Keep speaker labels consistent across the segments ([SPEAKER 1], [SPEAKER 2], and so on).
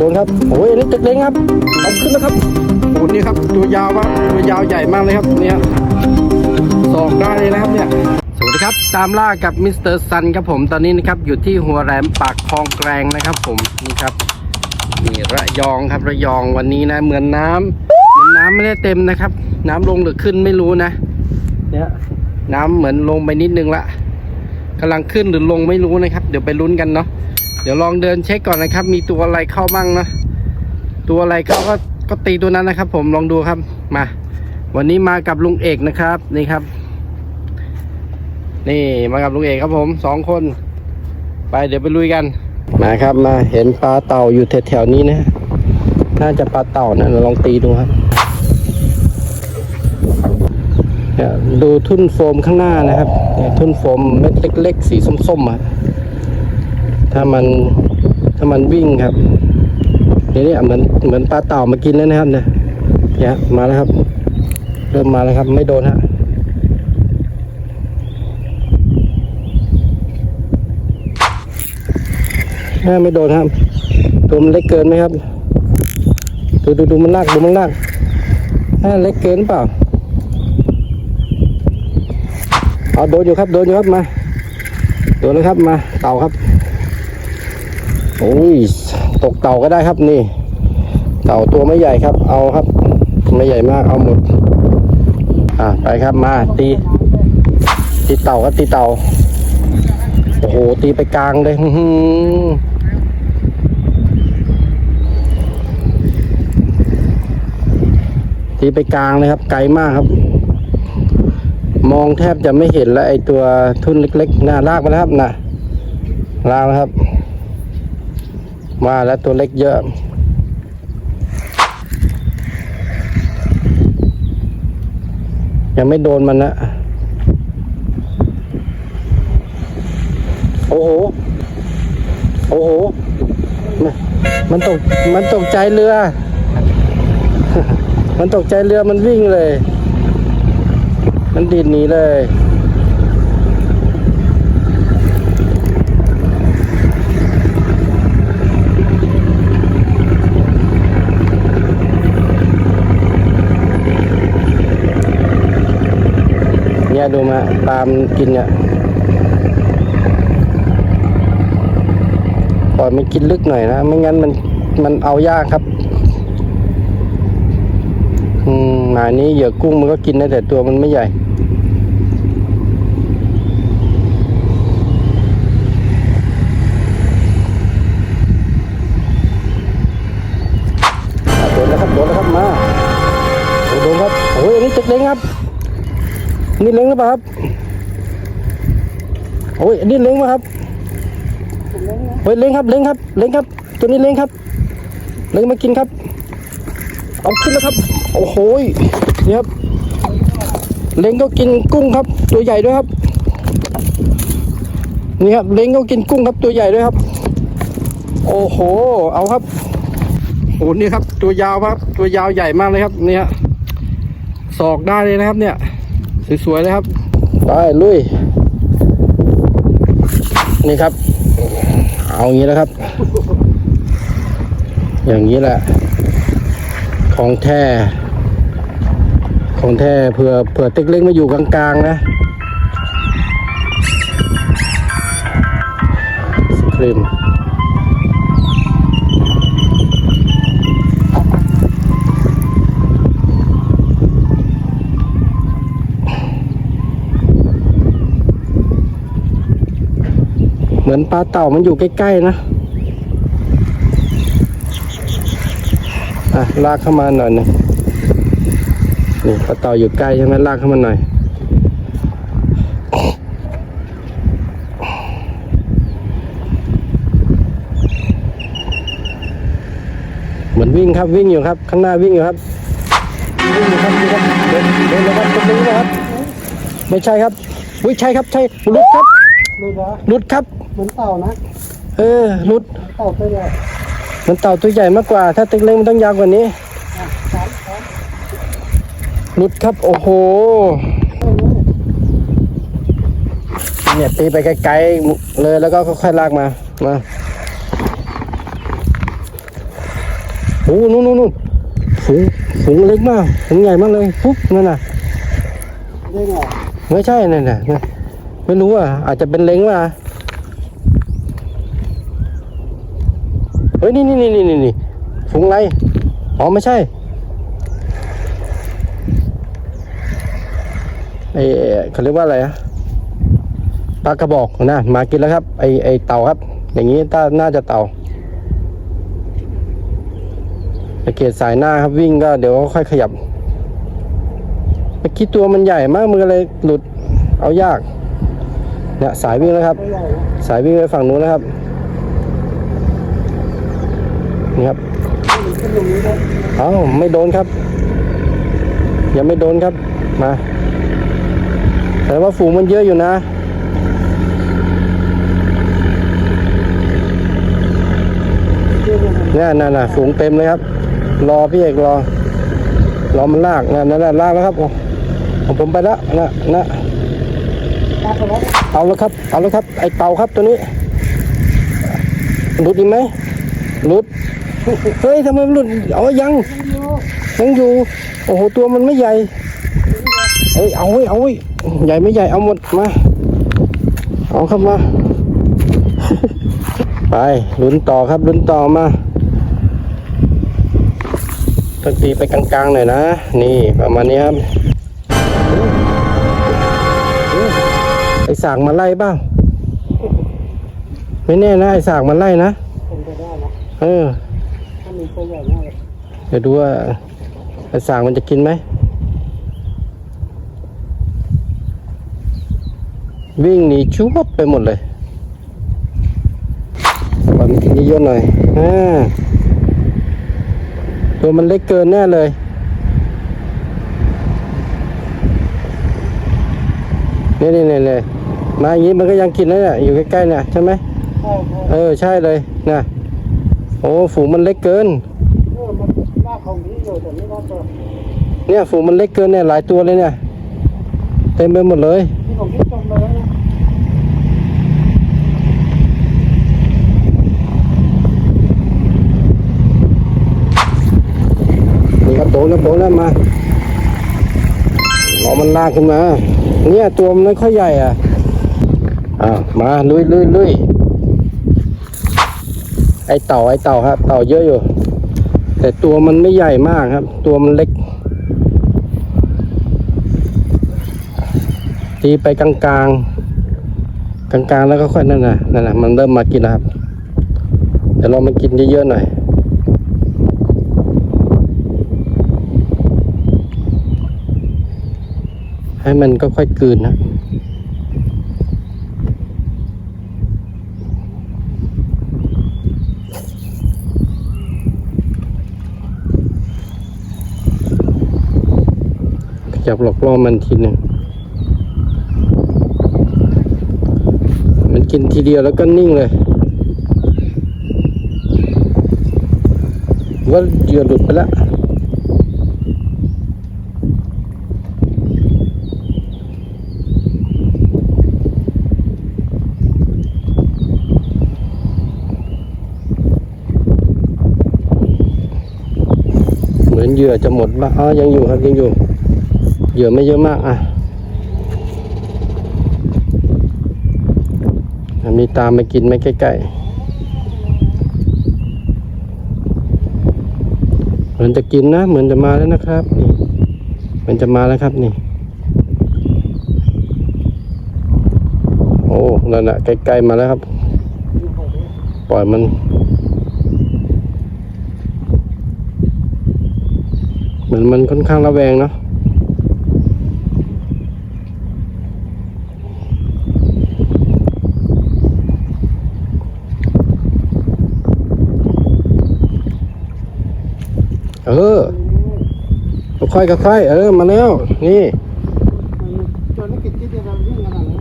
[SPEAKER 1] โดนครับโอ้ยอันนี้ตึกเล้งครับเอาขึ้นแล้วครับโอ้นี่ครับ ตัวยาวครับตัวยาวใหญ่มากเลยครับเนี่ยสอกได้เลยนะครับเนี่ยสวัสดีครับ ตามล่ากับมิสเตอร์ซันครับผมตอนนี้นะครับอยู่ที่หัวแหลมปากคลองแกรงนะครับ ผมนี่ครับนี่ระยองครับระยองวันนี้นะ เหมือนน้ำเหมือนน้ำไม่ได้เต็มนะครับ น้ำลงหรือขึ้นไม่รู้นะเนี่ยน้ำเหมือนลงไปนิดนึงละกำลังขึ้นหรือลงไม่รู้นะครับ เดี๋ยวไปลุ้นกันเนาะ เดี๋ยวลองเดินเช็คก่อนนะครับ มีตัวอะไรเข้าบ้างนะตัวอะไรเข้าก็ก็ตีตัวนั้นนะครับ ผมลองดูครับมา วันนี้มากับลุงเอกนะครับนี่ครับ นี่มากับลุงเอกครับผมสองคน ไปเดี๋ยวไปลุยกันมาครับมาเห็นปลาเต่าอยู่แถวๆนี้นะน่าจะปลาเต่านะลองตีดูครับเนี่ยดูทุ่นโฟมข้างหน้านะครับเนี่ยทุ่นโฟมเม็ดเล็กๆ สีส้มๆอะ ถ้ามันถ้ามันวิ่งครับเนี่ยเนี่ยเหมือนเหมือนปลาเต่ามากินแล้วนะครับเนี่ยเนี่ยมาแล้วครับ เริ่มมาแล้วครับ ไม่โดนฮะแม่ไม่โดนครับตัวมันเล็กเกินไหมครับ ดูดูดูมันลากดูมันลากแม่เล็กเกินเปล่าเอาโดนอยู่ครับโดนอยู่ครับมาโดนเลยครับมาเต่าครับ โอ้ยตกเต่าก็ได้ครับนี่ เต่าตัวไม่ใหญ่ครับ เอาครับ ไม่ใหญ่มากเอาหมด อ่าไปครับมาตี ตีเต่าครับตีเต่าโอ้โหตีไปกลางเลยอื้อหือตีไปกลางเลยครับ ไกลมากครับ มองแทบจะไม่เห็นแล้วไอตัวทุ่นเล็กๆน่าลากมาแล้วครับน่ะลากแล้วครับ มาแล้วตัวเล็กเยอะ ยังไม่โดนมันนะ โอ้โห โอ้โห มันตก มันตกใจเรือ มันตกใจเรือมันวิ่งเลย มันดีดหนีเลยเนี่ยดูมา ปลามนกินเนี่ยปล่อยมันกินลึกหน่อยนะ ไม่งั้นมันมันเอายากครับ อืมหมายนี้เหยื่อกุ้งมันก็กินได้แต่ตัวมันไม่ใหญ่โดนแล้วครับโดนแล้วครับมาโอ้โดนครับโอ้ยอันนี้ตึกเล้งครับ นี่เล้งหรือเปล่าครับ โอ้ยอันนี้เล้งไหมครับโอ้ยเล้งครับเล้งครับเล้งครับ ตัวนี้เล้งครับเล้งมากินครับ เอาขึ้นแล้วครับ โอ้โหยนี่ครับเล้งก็กินกุ้งครับ ตัวใหญ่ด้วยครับนี่ครับเล้งก็กินกุ้งครับตัวใหญ่ด้วยครับ โอ้โห เอาครับโอ้โหนี่ครับ ตัวยาวครับ ตัวยาวใหญ่มากเลยครับ เนี่ยศอกได้เลยนะครับ เนี่ย สวยๆเลยครับ ไปลุย นี่ครับ เอางี้แล้วครับ อย่างนี้แหละ ของแท้ของแท้เผื่อเผื่อติ๊กเล็กมาอยู่กลางๆนะสครีม มือนปลาเต่ามันอยู่ใกล้ๆนะอะลากเข้ามาหน่อยหนึงนี่ปลาเต่าอยู่ใกล้ใช่ไหมลากเข้ามาหน่อย เหมือนวิ่งครับวิ่งอยู่ครับ ข้างหน้าวิ่งอยู่ครับวิ่งอยู่ครับวิ่งครับเดินเดินเลยครับตรงนี้นะครับ ไม่ใช่ครับวิใช่ครับใช่หลุดครับ
[SPEAKER 2] ดูนะ
[SPEAKER 1] หลุดครับ
[SPEAKER 2] เหมือนเต่านะ
[SPEAKER 1] เออหลุด
[SPEAKER 2] เต่าตัวใหญ่
[SPEAKER 1] มันเต่าตัวใหญ่มากกว่า ถ้าตึกเล็กมันต้องยาวกว่านี้หลุดครับ โอ้โห เนี่ยตีไปไกลๆเลยแล้วก็ค่อยๆลากมา มาอ้นู่นนู่นนู่นฝูงฝูงเล็กมากฝูงใหญ่มากเลยปุ๊บนั่นน่ะ
[SPEAKER 2] ได้ไง
[SPEAKER 1] ไม่ใช่นั่นน่ะ ไม่รู้อะ อาจจะเป็นเล้งว่ะเฮ้ยนี่นี่นี่นี่นี่ฝูงอะไรอ๋อไม่ใช่ไอเขาเรียกว่าอะไรอะปลากระบอกนะมากินแล้วครับไอไอเต่าครับ อย่างนี้ถ้าน่าจะเต่าสังเกตสายหน้าครับวิ่งก็เดี๋ยวค่อยขยับเมื่อกี้ตัวมันใหญ่มากมันก็เลยหลุดเอายาก เนี่ยสายวิ่งแล้วครับ สายวิ่งไปฝั่งนู้นนะครับ นี่ครับเอ้าไม่โดนครับ ยังไม่โดนครับ มา แต่ว่าฝูงมันเยอะอยู่นะเนี่ยนั่นน่ะฝูงเต็มเลยครับ รอพี่เอกรอ รอมันลากนั่นนั่นน่ะลากแล้วครับโอ้ของผมไปล้วนะนะ
[SPEAKER 2] เอา
[SPEAKER 1] แล้วครับ เอาแล้วครับ ไอเต่าครับตัวนี้หลุดอีกไหมหลุด เฮ้ยทำไมมันหลุดเอายังยังอยู่ โอ้โห ตัวมันไม่ใหญ่เอ้ยเอาเว้เอาเว้ใหญ่ไม่ใหญ่ เอาหมดมา เอาครับมา ไปลุ้นต่อครับลุ้นต่อมาต้องตีไปกลางๆหน่อยนะ นี่ประมาณนี้ครับ สากมาไล่บ้าง ไม่แน่นะไอสากมาไล่นะ
[SPEAKER 2] เป็นไปได้นะ
[SPEAKER 1] เออ
[SPEAKER 2] ถ้ามีตัวใหญ่มากเลย
[SPEAKER 1] เดี๋ยวดูว่าไอสากมันจะกินไหม วิ่งหนีชุบไปหมดเลยปล่อยมันกินเยอะๆหน่อยอ่าตัวมันเล็กเกินแน่เลยเนี่นี่นี่นี่ มาอย่างนี้มันก็ยังกินแล้วเนี่ยอยู่ใกล้ๆเนี่ยใช่ไหม
[SPEAKER 2] ใช่ใช่
[SPEAKER 1] เออใช่เลยนะโอ้ฝูงมันเล็กเกิน
[SPEAKER 2] เออมันหน้าของนี้อยู่แต่ไม่น่าจะ
[SPEAKER 1] เนี่ยฝูงมันเล็กเกินเนี่ยหลายตัวเลยเนี่ยเต็มไปหมดเลย
[SPEAKER 2] ที่ผมคิดจมไปแล้วนะ
[SPEAKER 1] นี่ครับโดนแล้วโดนแล้วมาเอามันลากขึ้นมา เนี่ยตัวมันไม่ค่อยใหญ่อะ อ้าวมาลุยลุยลุยไอเต่าไอเต่าครับ เต่าเยอะอยู่ แต่ตัวมันไม่ใหญ่มากครับ ตัวมันเล็ก ตีไปกลางกลางกลางกลางแล้วก็ค่อยนั่นน่ะนั่นน่ะมันเริ่มมากินแล้วครับเดี๋ยวเรามันกินเยอะๆหน่อยให้มันก็ค่อยกืนนะ ขยับหลอกล่อมันทีหนึ่ง มันกินทีเดียวแล้วก็นิ่งเลย ว่าเหยื่อหลุดไปแล้วเหมือนเหยื่อจะหมดบ้างอ๋อยังอยู่ครับยังอยู่ เหยื่อไม่เยอะมากอะอะมีตามมากินไหมใกล้ๆ เหมือนจะกินนะ เหมือนจะมาแล้วนะครับนี่เหมือนจะมาแล้วครับนี่ โอ้นั่นน่ะใกล้ๆมาแล้วครับ ปล่อยมันเหมือนมันค่อนข้างระแวงเนาะ เออ ค่อยๆค่อยๆเออมาแล้ว นี่
[SPEAKER 2] มันตัวนี้กินที่เดียวเราวิ่งขนาดนี้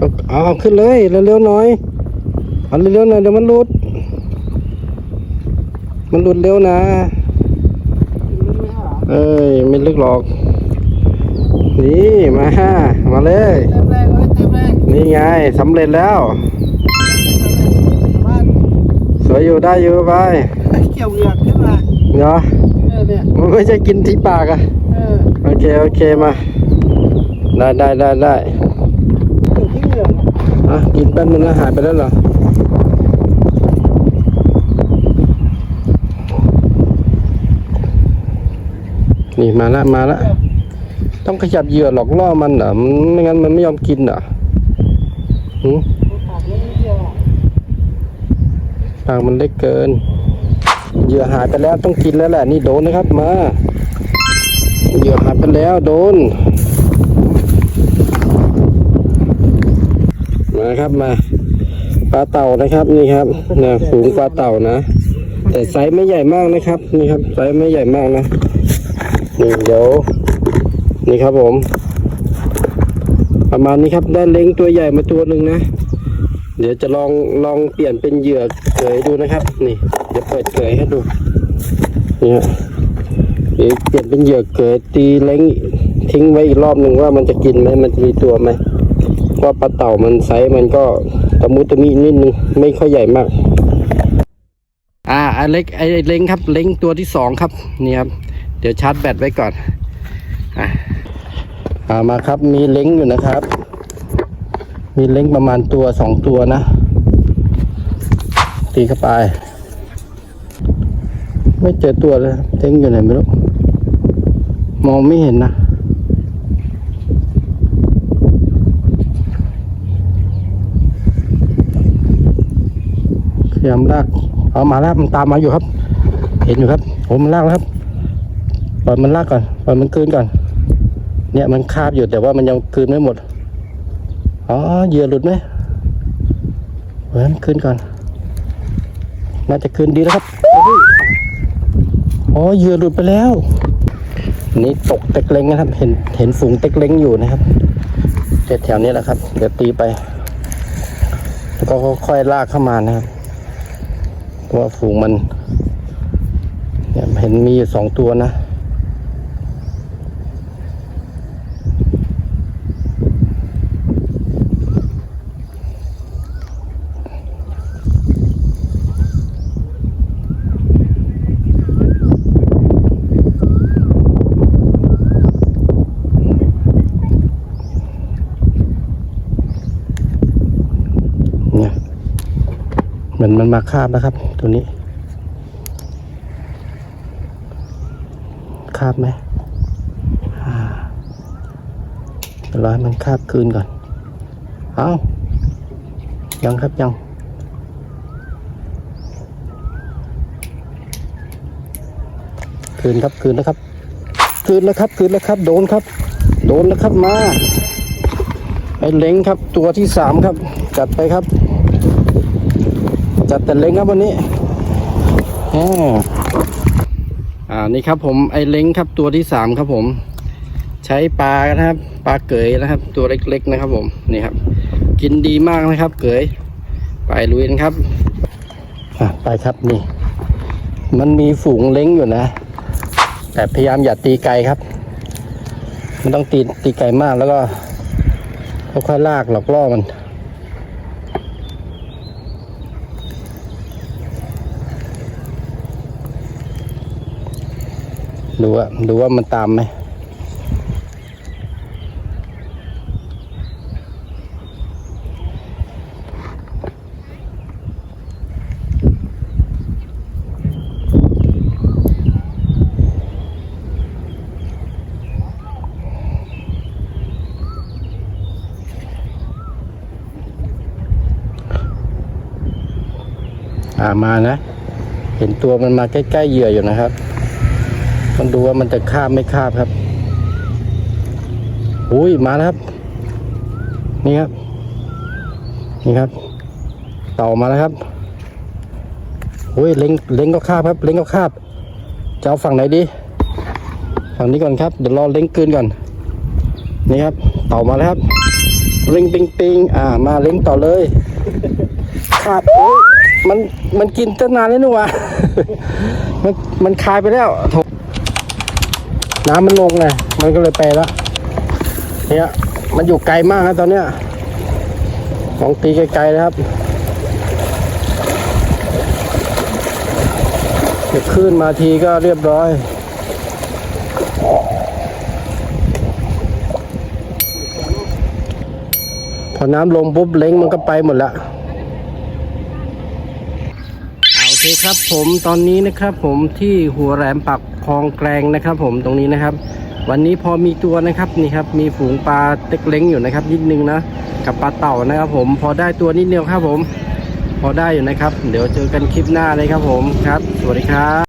[SPEAKER 2] อะ
[SPEAKER 1] เอาเอาขึ้นเลยเร็วๆหน่อยเอาเร็วๆหน่อยเดี๋ยวมันหลุด มันหลุดเร็วนะ
[SPEAKER 2] กินไม่หา
[SPEAKER 1] เอ้ยไม่ลึกหรอก นี่มามาเลย
[SPEAKER 2] เต็มแรงเลยเต็มแรง
[SPEAKER 1] นี่ไงสำเร็จแล้ว
[SPEAKER 2] บ้าน
[SPEAKER 1] สวยอยู่ได้อยู่ไป
[SPEAKER 2] เกี่ยวเหงือกขึ้นมา
[SPEAKER 1] เนาะ
[SPEAKER 2] เออเนี่ย
[SPEAKER 1] มันไม่ใช่กินที่ปากอะ
[SPEAKER 2] เออ
[SPEAKER 1] โอเคโอเคมา ได้ได้ได้ได้
[SPEAKER 2] อยู่ที่เหงือกอะ
[SPEAKER 1] อะกินแป๊บนึงแล้วหายไปแล้วเหรอนี่มาละมาละต้องขยับเหยื่อหลอกล่อมันเหรอมันไม่งั้นมันไม่ยอมกินเหรอหืม
[SPEAKER 2] ปากเล็กนิดเดียวอะ
[SPEAKER 1] ปากมันเล็กเกิน เหยื่อหายไปแล้วต้องกินแล้วแหละนี่โดนนะครับมาเหยื่อหายไปแล้วโดน มาครับมาปลาเต่านะครับนี่ครับเนี่ยฝูงปลาเต่านะ แต่ไซส์ไม่ใหญ่มากนะครับนี่ครับไซส์ไม่ใหญ่มากนะนี่เดี๋ยวนี่ครับผม ประมาณนี้ครับได้เล้งตัวใหญ่มาตัวหนึ่งนะ เดี๋ยวจะลองลองเปลี่ยนเป็นเหยื่อเกยดูนะครับ นี่ เดี๋ยวเปิดเกยให้ดูเนี่ฮะเดี๋ยวเปลี่ยนเป็นเหยื่อเกยตีเล้งทิ้งไว้อีกรอบหนึ่งว่ามันจะกินไหมมันจะมีตัวไหมเพราปลาเต่ามันไซส์มันก็ตะมุตะมินิดนึงไม่ค่อยใหญ่มาก อ่าไอเล็กไอเล้งครับเล้งตัวที่สองครับนี่ครับเดี๋ยวชาร์จแบตไว้ก่อนอ่าอ่ามาครับมีเล้งอยู่นะครับ มีเล้งประมาณตัวสองตัวนะ ตีเข้าไป ไม่เจอตัวเลยเล้งอยู่ไหนไม่รู้ มองไม่เห็นนะพยายามลากเอามาแล้วมันตามมาอยู่ครับ เห็นอยู่ครับผมมันลากแล้วครับปล่อยมันลากก่อนปล่อยมันคืนก่อน เนี่ยมันคาบอยู่แต่ว่ามันยังคืนไม่หมดอ๋อเหยื่อหลุดไหมเฮ้ยขึ้นก่อน น่าจะขึ้นดีแล้วครับ อ๋อเหยื่อหลุดไปแล้วนี่ตกเต็กเล้งนะครับ เห็นเห็นฝูงเต็กเล้งอยู่นะครับแถวๆนี้แหละครับ เดี๋ยวตีไป แล้วก็ค่อยลากเข้ามานะครับว่าฝูงมัน เนี่ยเห็นมีอยู่สองตัวนะ เหมือนมันมาคาบนะครับ ตัวนี้ คาบไหมรอให้มันคาบคืนก่อน เอายังครับยังคืนครับคืนนะครับ คืนแล้วครับคืนแล้วครับ โดนครับ โดนแล้วครับมาไอ้เล้งครับตัวที่สามครับ จัดไปครับ จัดแต่เล้งครับวันนี้อ่านี่ครับผมไอเล้งครับตัวที่สามครับผม ใช้ปลานะครับ ปลาเกยนะครับ ตัวเล็กๆนะครับ ผมนี่ครับ กินดีมากนะครับ เกยไปลุยนครับอไปครับนี่ มันมีฝูงเล้งอยู่นะ แต่พยายามอย่าตีไกลครับ มันต้องตีตีไกลมากแล้วก็ค่อยๆลากหลอกล่อมัน ดูว่าดูว่ามันตามไหมอ่ามานะ เห็นตัวมันมาใกล้ ๆ เหยื่ออยู่นะครับ มันดูว่ามันจะคาบไม่คาบครับอุ้ยมาแล้วครับ นี่ครับ นี่ครับ เต่ามาแล้วครับอุ้ยเล็งเล็งก็คาบครับ เล็งก็คาบจะเอาฝั่งไหนดี ฝั่งนี้ก่อนครับเดี๋ยวรอเล็งคืนก่อน นี่ครับ เต่ามาแล้วครับริงปิงปิงอ่า มาเล็งต่อเลยคาบโอ้ยมันมันกินตั้งนานแล้วนี่วะมันมันคายไปแล้ว น้ำมันลงไงมันก็เลยไปแล้วเนี่ยมันอยู่ไกลมากครับตอนเนี้ยลองตีไกลๆนะครับขึ้นมาทีก็เรียบร้อยพอน้ำลงปุ๊บเล้งมันก็ไปหมดละโอเคครับผมตอนนี้นะครับผมที่หัวแหลมปัก องแกลงนะครับ ผมตรงนี้นะครับ วันนี้พอมีตัวนะครับนี่ครับมีฝูงปลาเต็กเล้งอยู่นะครับนิดนึงนะกับปลาเต่านะครับ ผมพอได้ตัวนิดเดียวครับผม พอได้อยู่นะครับ เดี๋ยวเจอกันคลิปหน้าเลยครับผมครับ สวัสดีครับ